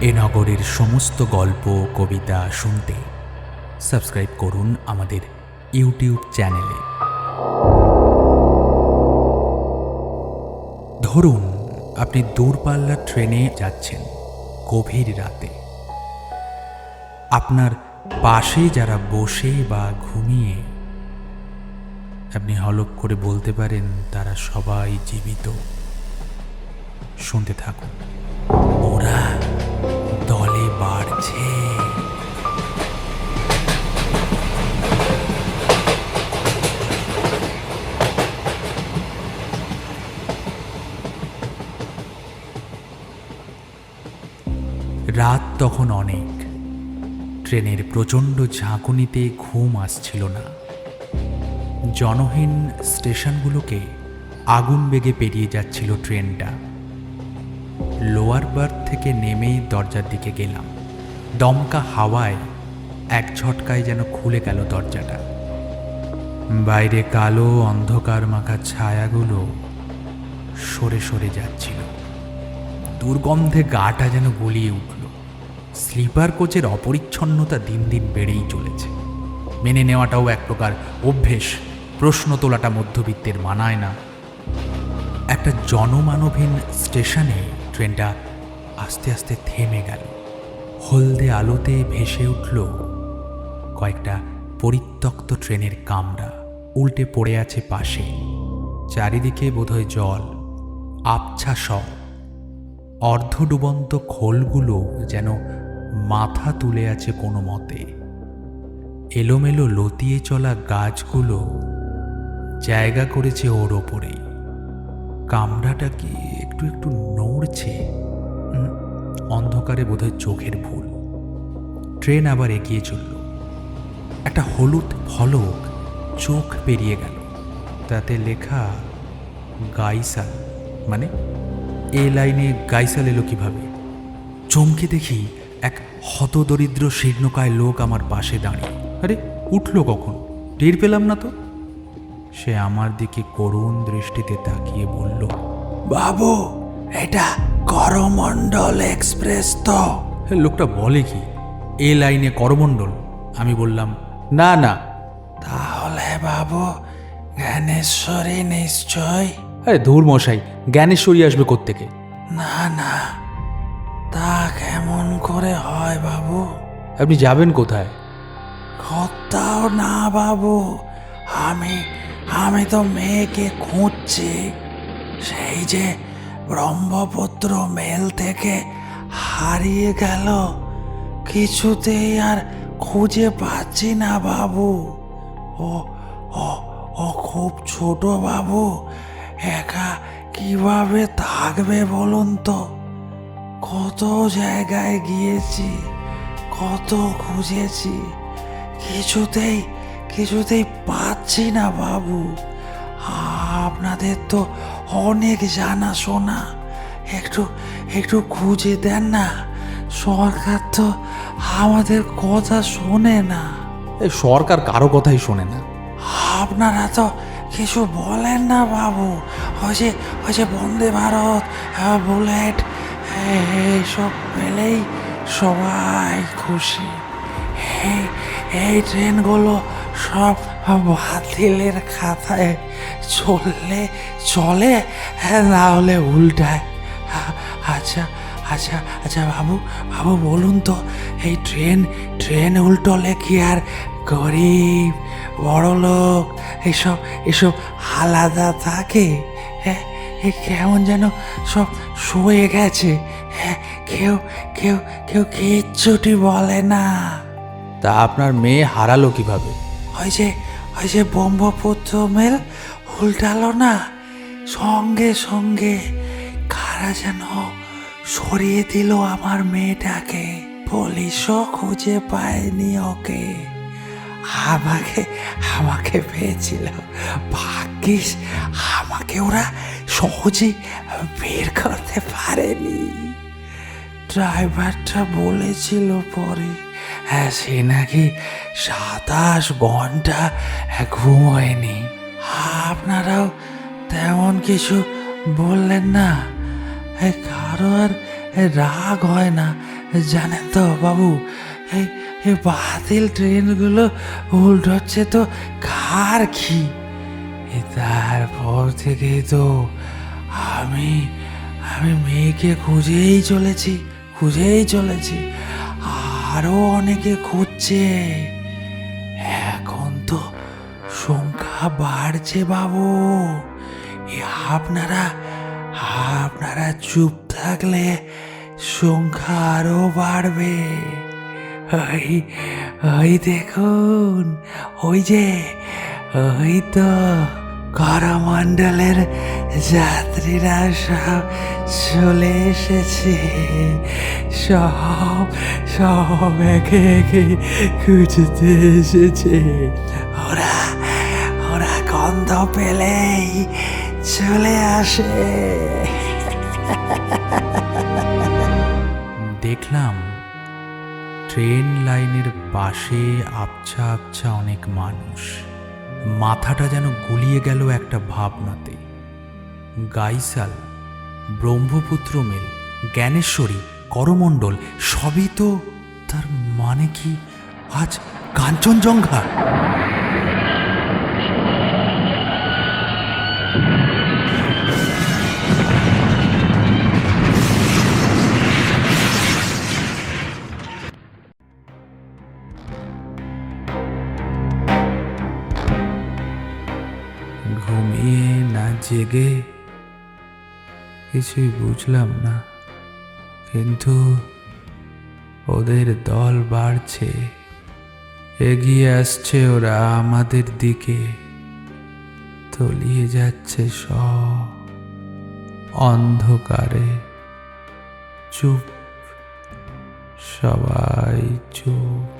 এ নগরের সমস্ত গল্প, কবিতা শুনতে সাবস্ক্রাইব করুন আমাদের ইউটিউব চ্যানেলে। ধরুন আপনি দূরপাল্লার ট্রেনে যাচ্ছেন গভীর রাতে। আপনার পাশে যারা বসে বা ঘুমিয়ে, আপনি হলক করে বলতে পারেন তারা সবাই জীবিত। শুনতে থাকুন। ওরা বাড়ছে। রাত তখন অনেক। ট্রেনের প্রচণ্ড ঝাঁকুনিতে ঘুম আসছিল না। জনহীন স্টেশনগুলোকে আগুন বেগে পেরিয়ে যাচ্ছিল ট্রেনটা। লোয়ার বার্থ থেকে নেমে দরজার দিকে গেলাম। দমকা হাওয়ায় এক ঝটকায় যেন খুলে গেল দরজাটা। বাইরে কালো অন্ধকার মাখা ছায়াগুলো সরে সরে যাচ্ছিল। দুর্গন্ধে গাটা যেন গলিয়ে উঠল। স্লিপার কোচের অপরিচ্ছন্নতা দিন দিন বেড়েই চলেছে। মেনে নেওয়াটাও এক প্রকার অভ্যেস, প্রশ্ন তোলাটা মধ্যবিত্তের মানায় না। একটা জনমানবহীন স্টেশনে ট্রেনটা আস্তে আস্তে থেমে গেল। হলদে আলোতে ভেসে উঠল কয়েকটা পরিত্যক্ত ট্রেনের কামরা। উল্টে পড়ে আছে পাশে। চারিদিকে বোধহয় জল, আবছা সব। অর্ধডুবন্ত খোলগুলো যেন মাথা তুলে আছে কোনো মতে। এলোমেলো লতিয়ে চলা গাছগুলো জায়গা করেছে ওর ওপরেই। কামরাটা কি একটু একটু নড়ছে? অন্ধকারে বোধহয় চোখের ভুল। ট্রেন আবার এগিয়ে চলল। একটা হলুদ ফলক চোখ পেরিয়ে গেল। তাতে লেখা গাইসাল মানে এ লাইনে গাইসাল এলো কীভাবে? চমকে দেখি এক হতদরিদ্র শীর্ণকায় লোক আমার পাশে দাঁড়িয়ে। আরে, উঠল কখন? টের পেলাম না তো। সে আমার দিকে করুণ দৃষ্টিতে তাকিয়ে বলল বাবু এটা করমণ্ডল এক্সপ্রেস তো। লোকটা বলে কি এ লাইনে করমণ্ডল। আমি বললাম না না। তাহলে বাবু জ্ঞানেশ্বরী নিশ্চয়? আরে ধুর মশাই জ্ঞানেশ্বরী আসবে কোত্থেকে? না না তা কেমন করে হয় বাবু? আপনি যাবেন কোথায়? কোথাও না বাবু আমি আমি তো মেয়েকে খুঁজছি। সেই যে ব্রহ্মপুত্র মেল থেকে হারিয়ে গেল। কিছুতেই আর খুঁজে পাচ্ছি না বাবু। ও ও ও খুব ছোট বাবু। একা কীভাবে থাকবে বলুন তো? কত জায়গায় গিয়েছি, কত খুঁজেছি। কিছুতেই কিছুতেই পাচ্ছি না বাবু। আপনাদের তো অনেক জানা শোনা একটু একটু খুঁজে দেন না। সরকার তো আমাদের কথা শোনে না। সরকার কারও কথাই শোনে না। আপনারা তো কিছু বলেন না বাবু। ওই যে ওই যে বন্দে ভারত আহ, বুলেট এ- এইসব পেলেই সবাই খুশি। এই এই ট্রেনগুলো সব বাতিলের খাতায় চললে চলে হ্যাঁ, না হলে উল্টায়। আচ্ছা আচ্ছা আচ্ছা বাবু বাবু বলুন তো এই ট্রেন ট্রেন উল্টলে কি আর গরিব বড় লোক এসব এসব আলাদা থাকে? হ্যাঁ এ কেমন যেন সব শুয়ে গেছে। হ্যাঁ কেউ কেউ কেউ কিচ্ছুটি বলে না। তা আপনার মেয়ে হারালো কীভাবে? ওই যে ওই যে ব্রহ্মপুত্র মেল উল্টালো না? সঙ্গে সঙ্গে কারা যেন সরিয়ে দিল আমার মেয়েটাকে। পুলিশও খুঁজে পায়নি ওকে। আমাকে আমাকে পেয়েছিল। ভাগ্যিস, আমাকে ওরা সহজে বের করতে পারেনি। ড্রাইভারটা বলেছিল পরে। হ্যাঁ সে নাকি সাতাশ ঘণ্টা ঘুমোয়নি। আপনারাও তেমন কিছু বললেন না। কারও আর রাগ হয় না, জানেন তো বাবু। বাতিল ট্রেনগুলো উল্টোচ্ছে তো কার কি? তারপর থেকে তো আমি আমি মেয়েকে খুঁজেই চলেছি খুঁজেই চলেছি। আরও অনেকে খুঁজছে। এখন তো সংখ্যা বাড়ছে বাবু। আপনারা আপনারা চুপ থাকলে সংখ্যা আরও বাড়বে। ওই ওই দেখুন, ওই যে, ওই তো করমণ্ডলের যাত্রীরা সব চলে এসেছে। সব সব একে একে খুঁজতে এসেছে। ওরা ওরা গন্ধ পেলেই চলে আসে। দেখলাম ট্রেন লাইনের পাশে আবছা আবছা অনেক মানুষ। মাথাটা যেন গুলিয়ে গেল একটা ভাবনাতে। গাইসাল, ব্রহ্মপুত্র মেল, জ্ঞানেশ্বরী, করমণ্ডল, সবই তো তার মানে কি? আজ কাঞ্চনজঙ্ঘা! জেগে কিছুই বুঝলাম না। কিন্তু ওদের দল বাড়ছে, এগিয়ে আসছে ওরা আমাদের দিকে, তলিয়ে যাচ্ছে সব অন্ধকারে। চুপ, সবাই চুপ।